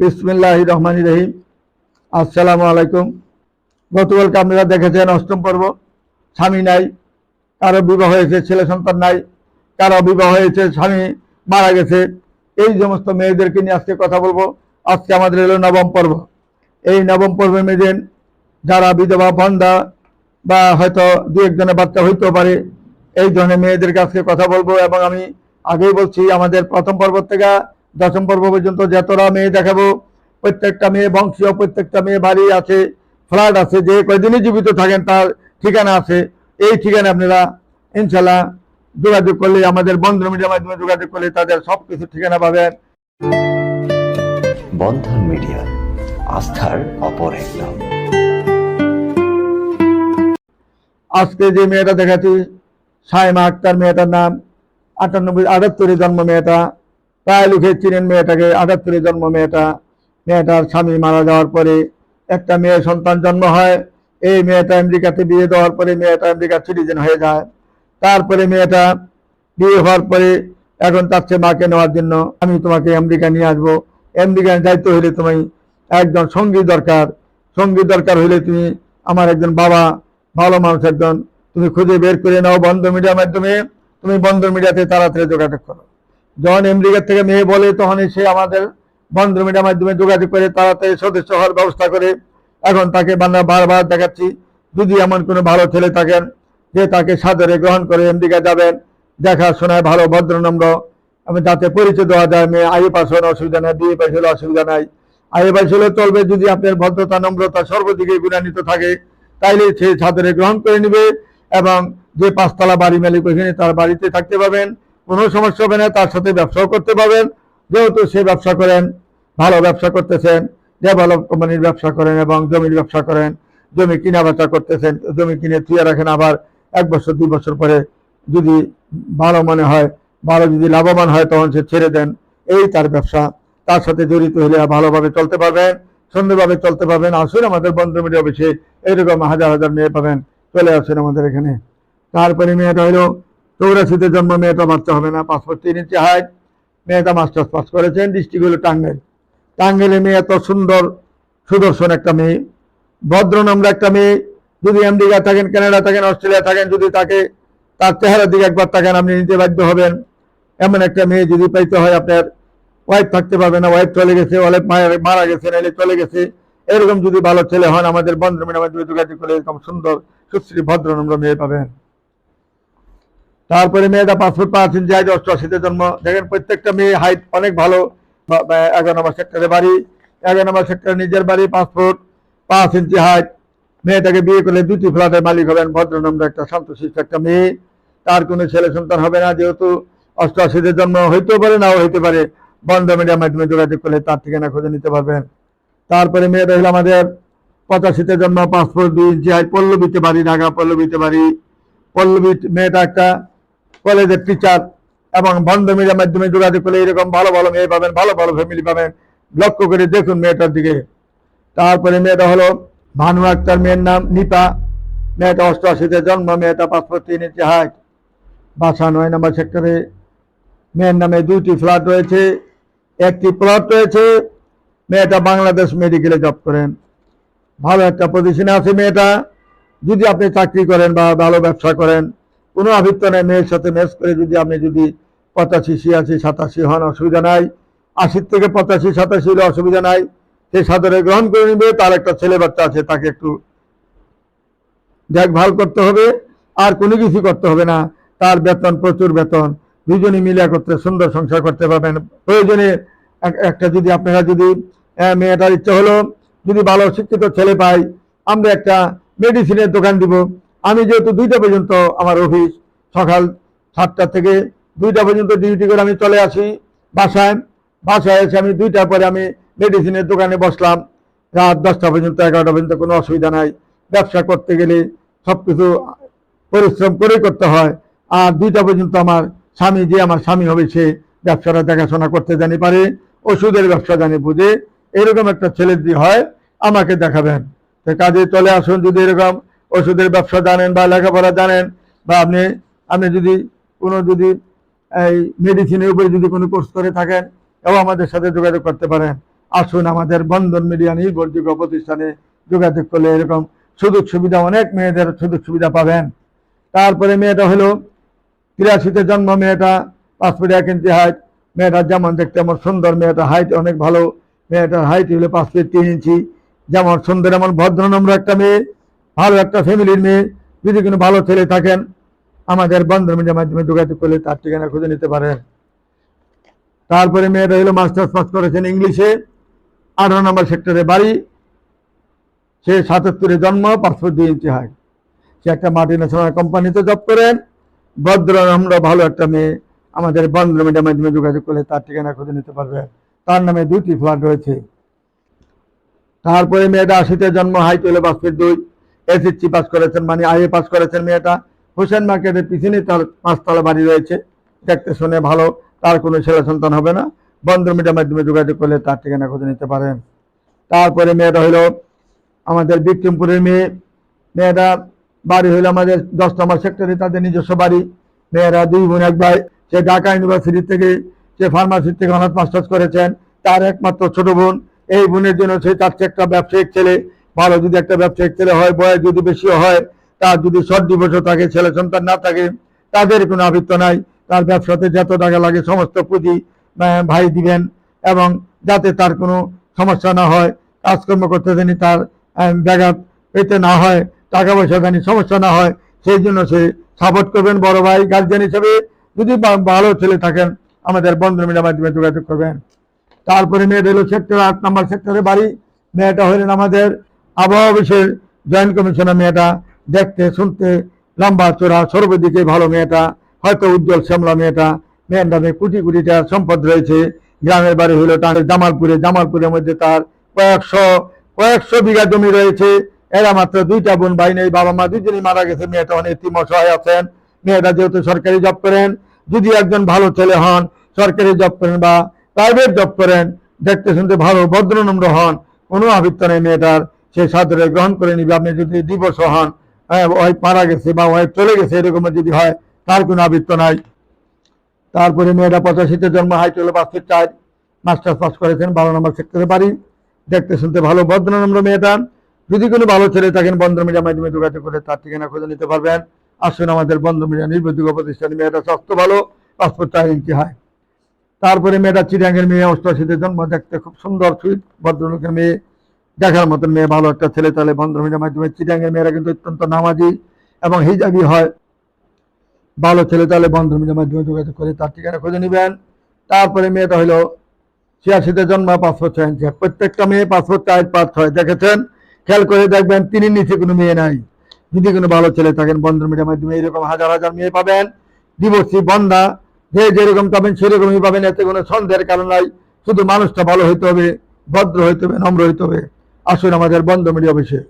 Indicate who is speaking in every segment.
Speaker 1: বিসমিল্লাহ রহমান রহিম। আসসালামু আলাইকুম। গতকালকে আপনারা দেখেছেন অষ্টম পর্ব। স্বামী নাই, কারও বিবাহ হয়েছে, ছেলে সন্তান নাই, কারও বিবাহ হয়েছে, স্বামী মারা গেছে। এই সমস্ত মেয়েদেরকে নিয়ে আজকে কথা বলব। আজকে আমাদের এলো নবম পর্ব। এই নবম পর্বে মেয়েদের যারা বিধবা, বন্ধা বা হয়তো দু একজনের বাচ্চা হইতেও পারে, এই ধরনের মেয়েদেরকে আজকে কথা বলব। এবং আমি আগেই বলছি, আমাদের প্রথম পর্ব থেকে দশম পর্ব পর্যন্ত যতটা মেয়ে দেখাবো প্রত্যেকটা মেয়ে বংশীয় প্রত্যেকটা মেয়ে বাড়ি আছে ফ্ল্যাট আছে যে কয়দিনই জীবিত থাকেন তার ঠিকানা আছে। এই ঠিকানা আপনারা ইনশাল্লাহ যোগাযোগ করলে আমাদের বন্ধু মিডিয়ার মাধ্যমে যোগাযোগ করলে তাদের সব কিছু ঠিকানা পাবেন।
Speaker 2: বন্ধন মিডিয়া আস্থার অপর এক নাম
Speaker 1: আজকে যে মেয়েটা দেখাচ্ছি সাইমা আক্তার মেয়েটার নাম আটানব্বই আটাত্তরে জন্ম মেয়েটা। প্রায় লোকে চিনেন মেয়েটাকে আটাত্তরে জন্ম মেয়েটা। মেয়েটার স্বামী মারা যাওয়ার পরে একটা মেয়ে সন্তান জন্ম হয়। এই মেয়েটা আমেরিকাতে বিয়ে দেওয়ার পরে মেয়েটা আমেরিকার সিটিজেন হয়ে যায়। তারপরে মেয়েটা বিয়ে হওয়ার পরে এখন চাচ্ছে মাকে নেওয়ার জন্য আমি তোমাকে আমেরিকা নিয়ে আসব। আমেরিকায় যাইতে হলে তুমি একজন সঙ্গী দরকার। সঙ্গী দরকার হলে তুমি আমার একজন বাবা, ভালো মানুষ একজন। তুমি খুঁজে বের করে নাও বন্ধ মিডিয়ার মাধ্যমে। তুমি বন্ধ মিডিয়াতে তাড়াতাড়ি যোগাযোগ করো। যখন আমেরিকার থেকে মেয়ে বলে, তখনই সে আমাদের বন্ধ মিডিয়ার মাধ্যমে যোগাযোগ করে, তাড়াতাড়ি সদস্য হওয়ার ব্যবস্থা করে। এখন তাকে বাংলা বারবার দেখাচ্ছি, যদি এমন কোনো ভালো ছেলে থাকেন, যে তাকে সাদরে গ্রহণ করে আমেরিকা যাবেন, দেখাশোনায় ভালো, ভদ্রনম্র, আমি তাতে পরিচয় দেওয়া যায়, মেয়ে আই পাস হলে অসুবিধা নাই বিয়ে পাস হলে অসুবিধা নাই। আই পাস হলে চলবে, যদি আপনার ভদ্রতা, নম্রতা সর্বদিকে গুণান্বিত থাকে, তাইলে সে ছাদরে গ্রহণ করে নেবে এবং যে পাঁচতলা বাড়ি মালিক ওইখানে তার বাড়িতে থাকতে পাবেন কোনো সমস্যা হবে না, তার সাথে ব্যবসাও করতে পারবেন। যেহেতু সে ব্যবসা করেন, ভালো ব্যবসা করতেছেন ডেভেলপ কোম্পানির ব্যবসা করেন এবং জমির ব্যবসা করেন, জমি কিনা বেচা করতেছেন, জমি কিনে থুয়ে রাখেন, আবার এক বছর, দুই বছর পরে যদি ভালো মনে হয়, ভালো যদি লাভবান হয়, তখন সে ছেড়ে দেন। এই তার ব্যবসা। তার সাথে জড়িত হলে ভালোভাবে চলতে পারবেন, সুন্দরভাবে চলতে পারবেন। আসুন আমাদের বন্ধু মিডিয়া অফিসে এইরকম হাজার হাজার মেয়ে পাবেন। চলে আসুন আমাদের এখানে। তারপরে মেয়েটা হলো চৌরাশিতে জন্ম, মেয়েটা বাচ্চা হবে না, পাসপোর্ট তিন ইঞ্চি হাইট মেয়েটা মাস্টার্স পাস করেছেন ডিস্ট্রিক্ট হলো টাঙ্গাইল। টাঙ্গাইলে মেয়ে এত সুন্দর সুদর্শন একটা মেয়ে, ভদ্র নম্র একটা মেয়ে, যদি আমেরিকা থাকেন কানাডা থাকেন অস্ট্রেলিয়া থাকেন, যদি তাকে তার চেহারার দিকে একবার তাকান, আপনি নিতে বাধ্য হবেন। এমন একটা মেয়ে যদি পাইতে হয়, আপনার ওয়াইফ থাকতে পারবে না ওয়াইফ চলে গেছে ওয়াইফ মারা গেছে নাহলে চলে গেছে। এরকম যদি ভালো ছেলে হন, আমাদের বন্ধু মিডিয়ার মাধ্যমে যোগাযোগ করে এরকম সুন্দর, সুশ্রী, ভদ্র, নম্র মেয়ে পাবেন। তারপরে মেয়েটা পাসপোর্ট পাঁচ ইঞ্চি অষ্টআশিতে জন্ম। দেখেন প্রত্যেকটা মেয়ে হাইট অনেক ভালো। এগারো নম্বর সেক্টরে বাড়ি। এগারো নম্বর সেক্টরে নিজের বাড়ি, পাসপোর্ট, পাঁচ ইঞ্চি হাইট মেয়েটাকে বিয়ে করলে দুটি ফ্ল্যাটের মালিক হবেন ভদ্রনম্র একটা শান্তশিষ্ট একটা মেয়ে। তার কোনো ছেলে সন্তান হবে না, যেহেতু অষ্টআশিতে জন্ম, হইতেও পারে, নাও হইতে পারে। বন্ধ মিডিয়ার মাধ্যমে যোগাযোগ করলে তার ঠিকানা খুঁজে নিতে পারবেন। তারপরে মেয়েটা হলো আমাদের পঁচাশিতে জন্ম, পাসপোর্ট দুই ইঞ্চি হাইট পল্লবীতে বাড়ি ঢাকা পল্লবীতে বাড়ি। পল্লবী, মেয়েটা একটা কলেজের টিচার এবং বন্ধ মিডিয়ার মাধ্যমে যোগাযোগ করলে এরকম ভালো ভালো মেয়ে পাবেন, ভালো ভালো ফ্যামিলি পাবেন। লক্ষ্য করে দেখুন মেয়েটার দিকে। তারপরে মেয়েটা হলো ভানু আক্তার, মেয়ের নাম নিপা। মেয়েটা অষ্টআশিতে জন্ম, মেয়েটা পাসপোর্ট তিন ইঞ্চি হাইট বাসা নয় নম্বর সেক্টরে মেয়ের নামে দুটি ফ্ল্যাট রয়েছে, একটি প্লট রয়েছে। মেয়েটা বাংলাদেশ মেডিকেলে জব করেন। ভালো একটা পজিশনে আছে মেয়েটা। যদি আপনি চাকরি করেন বা ভালো ব্যবসা করেন কোনো আভিত্য নেই, মেয়ের সাথে ম্যাচ করে যদি আপনি যদি পঁচাশি, ছিয়াশি, সাতাশি হন, অসুবিধা নাই। আশির থেকে পঁচাশি, সাতাশি হলে অসুবিধা নাই। সে সাদরে গ্রহণ করে নিবে, তার একটা ছেলে বাচ্চা আছে, তাকে একটু দেখভাল করতে হবে, আর কোনো কিছু করতে হবে না। তার বেতন, প্রচুর বেতন। দুজনে মিলে করতে সুন্দর সংসার করতে পারবেন। প্রয়োজনে একটা যদি আপনারা যদি মেয়েটার ইচ্ছে হলো, যদি ভালো শিক্ষিত ছেলে পাই, আমরা একটা মেডিসিনের দোকান দিব। আমি যেহেতু দুইটা পর্যন্ত আমার অফিস সকাল সাতটা থেকে দুইটা পর্যন্ত ডিউটি করে আমি চলে আসি বাসায়। বাসায় এসে আমি দুইটার পরে আমি মেডিসিনের দোকানে বসলাম। রাত দশটা পর্যন্ত, এগারোটা পর্যন্ত কোনো অসুবিধা নাই। ব্যবসা করতে গেলে সব কিছু পরিশ্রম করেই করতে হয়। আর দুইটা পর্যন্ত আমার স্বামী যে আমার স্বামী হবে সে ব্যবসাটা দেখাশোনা করতে জানি পারে, ওষুধের ব্যবসা জানি বুঝে। এরকম একটা ছেলে যদি হয়, আমাকে দেখাবেন। কাজে চলে আসুন যদি এরকম ওষুধের ব্যবসা জানেন বা লেখাপড়া জানেন বা আপনি আপনি যদি কোনো যদি এই মেডিসিনের উপরে যদি কোনো কোর্স করে থাকেন এবং আমাদের সাথে যোগাযোগ করতে পারেন। আসুন আমাদের বন্ধন মিডিয়া নির্ভরযোগ্য প্রতিষ্ঠানে যোগাযোগ করলে এরকম সুযোগ সুবিধা, অনেক মেয়েদের সুযোগ সুবিধা পাবেন। তারপরে মেয়েটা হলো তিরাশিতে জন্ম, মেয়েটা পাঁচ এক ইঞ্চি হাইট মেয়েটা যেমন দেখতে আমার সুন্দর, মেয়েটা হাইট অনেক ভালো, মেয়েটার হাইট হলো পাঁচ তিন ইঞ্চি, যেমন সুন্দর, এমন ভদ্র ভদ্রনম্র একটা মেয়ে। ভালো একটা ফ্যামিলির মেয়ে, যদি কোনো ভালো ছেলে থাকেন, আমাদের বন্ধন মিডিয়ার মাধ্যমে যোগাযোগ করলে তার ঠিকানা খুঁজে নিতে পারেন। তারপরে মেয়েটা হলো মাস্টার্স পাস করেছেন ইংলিশে, আঠারো নম্বর সেক্টরে বাড়ি। সে সাতাত্তরে জন্ম, পাসপোর্ট দুই ইঞ্চি হয় সে একটা মাল্টি ন্যাশনাল কোম্পানিতে জব করেন। ভদ্র আমরা ভালো একটা মেয়ে। আমাদের বন্ধন মিডিয়ার মাধ্যমে যোগাযোগ করলে তার ঠিকানা খুঁজে নিতে পারবে। তার নামে দুটি ফ্ল্যাট রয়েছে। তারপরে মেয়েটা আশিতে জন্ম হাইট হলো পাসপোর্ট দুই। এসএসসি পাস করেছেন মানে আইএ পাস করেছেন মেয়েটা। হোসেন মার্কেটের পিছনে তার পাঁচতলা বাড়ি রয়েছে। দেখতে শুনে ভালো, তার কোনো ছেলে সন্তান হবে না। বন্ধন মিডিয়ার মাধ্যমে যোগাযোগ করলে তার ঠিকানা খুঁজে নিতে পারেন। তারপরে মেয়েটা হলো আমাদের বিক্রমপুরের মেয়ে। মেয়েটা বাড়ি হলো আমাদের দশ নম্বর সেক্টরে তাদের নিজস্ব বাড়ি। মেয়েরা দুই বোন, এক ভাই। সে ঢাকা ইউনিভার্সিটি থেকে, সে ফার্মাসি থেকে অনার্স মাস্টার্স করেছেন। তার একমাত্র ছোট বোন। এই বোনের জন্য সে চাচ্ছে একটা ব্যবসায়িক ছেলে। ভালো যদি একটা ব্যবসায়িক ছেলে হয়, বয়স যদি বেশি হয়, তার যদি শর্ট ডিভোর্সও থাকে, ছেলে সন্তান না থাকে, তাদের কোনো আবৃত্ত নাই। তার ব্যবসাতে যত টাকা লাগে, সমস্ত পুঁজি ভাই দিবেন এবং যাতে তার কোনো সমস্যা না হয়, কাজকর্ম করতে জানি তার ব্যাঘাত পেতে না হয় টাকা পয়সা জানি সমস্যা না হয়, সেই জন্য সে সাপোর্ট করবেন বড় ভাই গার্জিয়ান হিসেবে। যদি ভালো ছেলে থাকেন, আমাদের বন্ধু মিডিয়ার মাধ্যমে যোগাযোগ করবেন। তারপরে মেয়েটা হলো সেক্টর আট নম্বর সেক্টরে বাড়ি। মেয়েটা হলেন আমাদের আবহাওয়া অফিসের জয়েন্ট কমিশনার মেয়েটা দেখতে, শুনতে লম্বা চোরা সর্বদিকে ভালো মেয়েটা, হয়তো উজ্জ্বল শ্যামলা মেয়েটা। মেয়ের নামে কোটি কোটি টাকার সম্পদ রয়েছে। গ্রামের বাড়ি হলো টাঙ্গের জামালপুরে। জামালপুরের মধ্যে তার কয়েকশো কয়েকশো বিঘা জমি রয়েছে। এরা মাত্র দুইটা বোন, ভাই নেই, বাবা মা, দুজনেই মারা গেছে। মেয়েটা অনেক তিম আছেন। মেয়েটা যেহেতু সরকারি জব করেন, যদি একজন ভালো ছেলে হন, সরকারি জব করেন বা প্রাইভেট জব করেন, দেখতে শুনতে ভালো, ভদ্রনম্র হন, কোনো আবৃত্ত নেই মেয়েটার। সে সাদরে গ্রহণ করে নিবে। আপনি যদি দিবস হন ওয়াইফ মারা গেছে বা ওয়াইফ চলে গেছে এরকম যদি হয়, তার কোনো আবৃত্ত নাই। তারপরে মেয়েটা পঁচাশিতে জন্ম পাঁচ ফিট চার, মাস্টার্স পাস করেছেন, বারো নম্বর সেক্টরে বাড়ি। দেখতে শুনতে ভালো, ভদ্রনম্র মেয়েটা। যদি কোনো ভালো ছেলে থাকেন, বন্ধ মিডিয়ার মাধ্যমে যোগাযোগ করে তার ঠিকানা খুঁজে নিতে পারবেন। আসুন আমাদের বন্ধ মিডিয়া নির্ভরযোগ্য প্রতিষ্ঠানে মেয়েটা স্বাস্থ্য ভালো, পাসপোর্ট চার ইঞ্চি হয় তারপরে মেয়েটা চিরাঙ্গের মেয়ে, অষ্টআশিতে জন্ম, দেখতে খুব সুন্দর, সুইট, ভদ্রলোকের মেয়ে। দেখার মতন মেয়ে, ভালো একটা ছেলে, তাহলে বন্ধ মিডিয়ার মাধ্যমে চিরাঙ্গের মেয়েরা কিন্তু অত্যন্ত নামাজি এবং হিজাবি হয়। ভালো ছেলে, তাহলে বন্ধ মিডিয়ার মাধ্যমে যোগাযোগ করে তার ঠিকানা খুঁজে নেবেন। তারপরে মেয়েটা হলো ছিয়াশিতে জন্ম পাসপোর্ট ছয় প্রত্যেকটা মেয়ে পাসপোর্ট চার পাঁচ ছয় দেখেছেন? খেয়াল করে দেখবেন তিনি নিচে কোনো মেয়ে নাই। যদি কোনো ভালো ছেলে থাকেন বন্ধন মিডিয়ার মাধ্যমে এরকম হাজার হাজার মেয়ে পাবেন। দিবসী বন্ধা যে যেরকম পাবেন, সেরকমই পাবেন। এতে কোনো সন্দেহের কারণ নাই। শুধু মানুষটা ভালো হইতে হবে, ভদ্র হইতে হবে, নম্র হইতে হবে। আসুন আমাদের বন্ধ মিডিয়া অফিসে।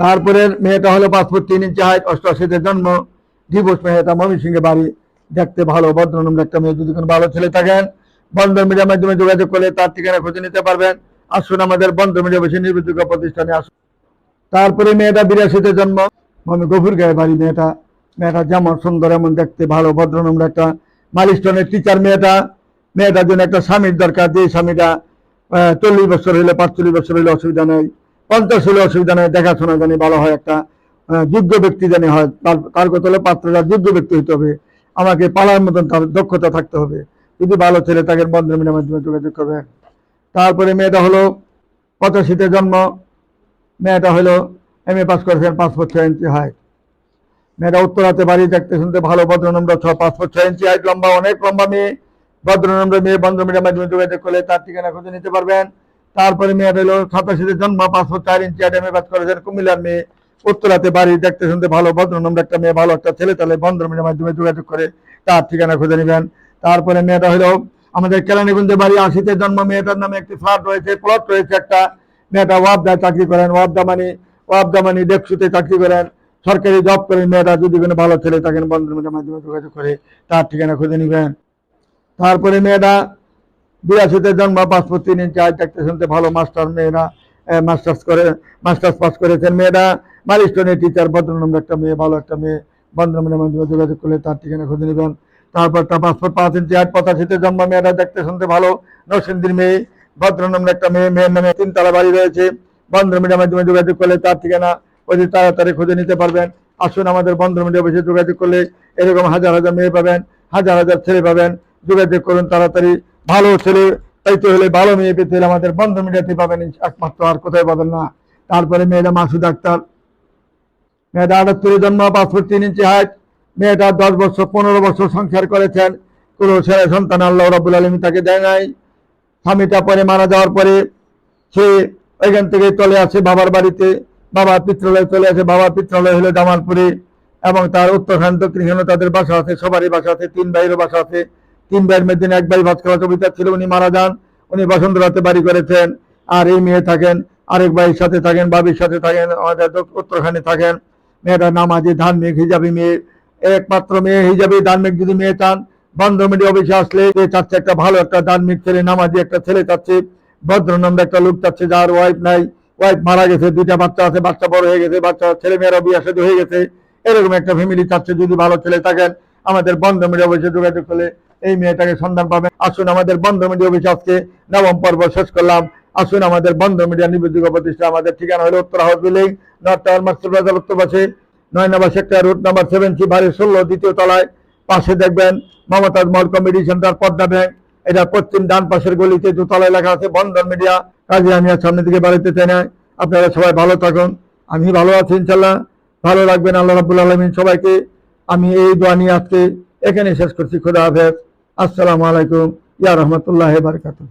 Speaker 1: তারপরে মেয়েটা হলো পাসপোর্ট তিন ইঞ্চি হাইট অষ্টআশিতে জন্ম। ডিভোর্স মেয়েটা ময়মনসিংহে বাড়ি। দেখতে ভালো, ভদ্রনম একটা মেয়ে। যদি কোনো ভালো ছেলে থাকেন বন্ধন মিডিয়ার মাধ্যমে যোগাযোগ করলে তার ঠিকানা খুঁজে নিতে পারবেন। আসুন আমাদের বন্ধন মিডিয়া অফিসে নির্ভরযোগ্য প্রতিষ্ঠানে আসুন। তারপরে মেয়েটা বিরাশিতে জন্ম। আমি গভীর গায়ে বাড়ি মেয়েটা। মেয়েটা যেমন সুন্দর, এমন দেখতে ভালো ভদ্রনম্র একটা মালিস্টনের টিচার মেয়েটা। মেয়েটার জন্য একটা স্বামীর দরকার। যে স্বামীটা চল্লিশ বছর হইলে, পাঁচচল্লিশ বছর হলে অসুবিধা নেই, পঞ্চাশ হলে অসুবিধা নেই, দেখাশোনা জানি ভালো হয় একটা যোগ্য ব্যক্তি জানি হয়, তার তার কথা হলো পাত্রটা যোগ্য ব্যক্তি হতে হবে, আমাকে পালার মতন তার দক্ষতা থাকতে হবে, যদি ভালো ছেলে তাকে বন্ধন মিডিয়ার মাধ্যমে যোগাযোগ করবে। তারপরে মেয়েটা হলো পঁচাশিতে জন্ম, মেয়েটা হলো এম এ পাস করেছেন পাসপোর্ট ছয় ইঞ্চি হাইট মেয়েটা উত্তরাতে বাড়ি দেখতে শুনতে ভালো, ভদ্রনম্র, ছ পাসপোর্ট ছয় ইঞ্চি হাইট লম্বা, অনেক লম্বা মেয়ে। ভদ্রনম্র মেয়ে বন্ধ মিডিয়ার মাধ্যমে যোগাযোগ করলে তার ঠিকানা খুঁজে নিতে পারবেন। তারপরে মেয়েটা হলো সাতাশিতে জন্ম পাসপোর্ট চার ইঞ্চি মেয়ে উত্তরাতে বাড়ি দেখতে শুনতে ভালো একটা মেয়ে, ভালো একটা ছেলে বন্ধ যোগাযোগ করে তার ঠিকানা খুঁজে তারপরে মেয়েটা আমাদের কেরানীগঞ্জে বাড়ি আশিতে জন্ম, মেয়েটার নামে একটি ফ্ল্যাট রয়েছে প্লট রয়েছে একটা। মেয়েটা ওয়াবদায় চাকরি করেন ওয়াবদা মানি ডেপসুতে চাকরি করেন। সরকারি জব করেন, মেয়েটা যদি ভালো ছেলে থাকেন বন্ধুর মধ্যে মাধ্যমে যোগাযোগ করে তার ঠিকানা খুঁজে নেবেন। তারপরে মেয়েরা বিরাশিতে জন্ম পাসপোর্ট তিন ইঞ্চি আজ দেখতে শুনতে ভালো, মাস্টার মেয়েরা মাস্টার্স করে, মাস্টার্স পাস করেছেন। মেয়েরা মালিস্টনের টিচার, ভদ্রনম্র একটা মেয়ে, ভালো একটা মেয়ে। মধ্যে মাধ্যমে যোগাযোগ করলে তার ঠিকানা খুঁজে নেবেন। তারপর তার পাসপোর্ট পাঁচ ইঞ্চি আট পঁচাশিতে জন্ম মেয়েরা দেখতে শুনতে ভালো, নরসিংদীর মেয়ে ভদ্র নামে একটা মেয়ে, মেয়ের নামে তিনতলা বাড়ি রয়েছে। বন্ধ মিডিয়ার মাধ্যমে যোগাযোগ করলে তার ঠিকানা অতি তাড়াতাড়ি খুঁজে নিতে পারবেন। আসুন আমাদের বন্ধ মিডিয়া অফিসে যোগাযোগ করলে এরকম হাজার হাজার মেয়ে পাবেন, হাজার হাজার ছেলে পাবেন। যোগাযোগ করুন তাড়াতাড়ি। ভালো ছেলে তাইতে হলে ভালো মেয়ে পেতে হলে আমাদের বন্ধ মিডিয়াতে পাবেন একমাত্র আর কোথায় পাবেন না। তারপরে মেয়েরা মাসুদ আক্তার। মেয়েটা আটাত্তরে জন্ম পাসপোর্ট তিন ইঞ্চি হাইট মেয়েটা দশ বছর, পনেরো বছর সংসার করেছেন। কোনো ছেলে সন্তান আল্লাহ রবুল আলমী তাকে দেয় নাই। স্বামীটা পরে মারা যাওয়ার পরে সে ওইখান থেকে চলে আসে বাবার বাড়িতে। বাবা পিত্রালয়ে চলে আসে। বাবা পিত্রালয় হলো জামালপুরে এবং তার উত্তরখান দক্ষিণখানে তাদের বাসা আছে, সবারই বাসা আছে, তিন ভাইয়েরও বাসা আছে। তিন ভাইয়ের মধ্যে এক ভাই ভাস্কর কবিতা ছিল, উনি মারা যান, উনি বসন্তরাতে বাড়ি করেছেন, আর এই মেয়ে থাকেন, আরেক ভাইয়ের সাথে থাকেন, বাবির সাথে থাকেন, আমাদের উত্তরখানে থাকেন। মেয়েটা নামাজি ধার্মিক হিজাবি মেয়ে, একমাত্র মেয়ে হিজাবি ধার্মিক যদি মেয়ে চান বন্ধ মিডিয়া অফিসে আসলে যে চাচ্ছে একটা ভালো একটা ধার্মিক ছেলে, নামাজি একটা ছেলে চাচ্ছে, ভদ্র নামে একটা লোক চাচ্ছে, যার ওয়াইফ নাই ওয়াইফ মারা গেছে, দুইটা বাচ্চা আছে, বাচ্চা বড় হয়ে গেছে, বাচ্চা ছেলে মেয়েরা বিয়ে সাথে হয়ে গেছে। এরকম একটা ফ্যামিলি চাচ্ছে, যদি ভালো ছেলে থাকেন, আমাদের বন্ধ মিডিয়া অফিসে যোগাযোগ করলে এই মেয়েটাকে সন্ধান পাবেন। আসুন আমাদের বন্ধ মিডিয়া অফিস আজকে নবম পর্ব শেষ করলাম। আসুন আমাদের বন্ধ মিডিয়া নিবেদিত প্রতিষ্ঠা। আমাদের ঠিকানা হলো উত্তর হাউস বিল্ডিং, নর্থ মার্কেট বাজার, উত্তর পাশে নয় নম্বর sector, route number seven C, বাড়ি ষোলো, দ্বিতীয় তলায়। পাশে দেখবেন Mumtaz mall committee centre, Padma bank. এটা পশ্চিম ডান পাশের গলিতে দোতলায় লেখা আছে বন্ধন মিডিয়া। কাজে আমি আর সামনের দিকে বাড়িতে চাই না। আপনারা সবাই ভালো থাকুন। আমি ভালো আছি ইনশাল্লাহ ভালো রাখবেন আল্লাহ রাবুল আলমিন সবাইকে। আমি এই দোয়া নিয়ে আজকে এখানে শেষ করছি। খুদা হাফেজ। আসসালামু আলাইকুম। ইয়া রহমতুল্লাহ বারকাতুহ।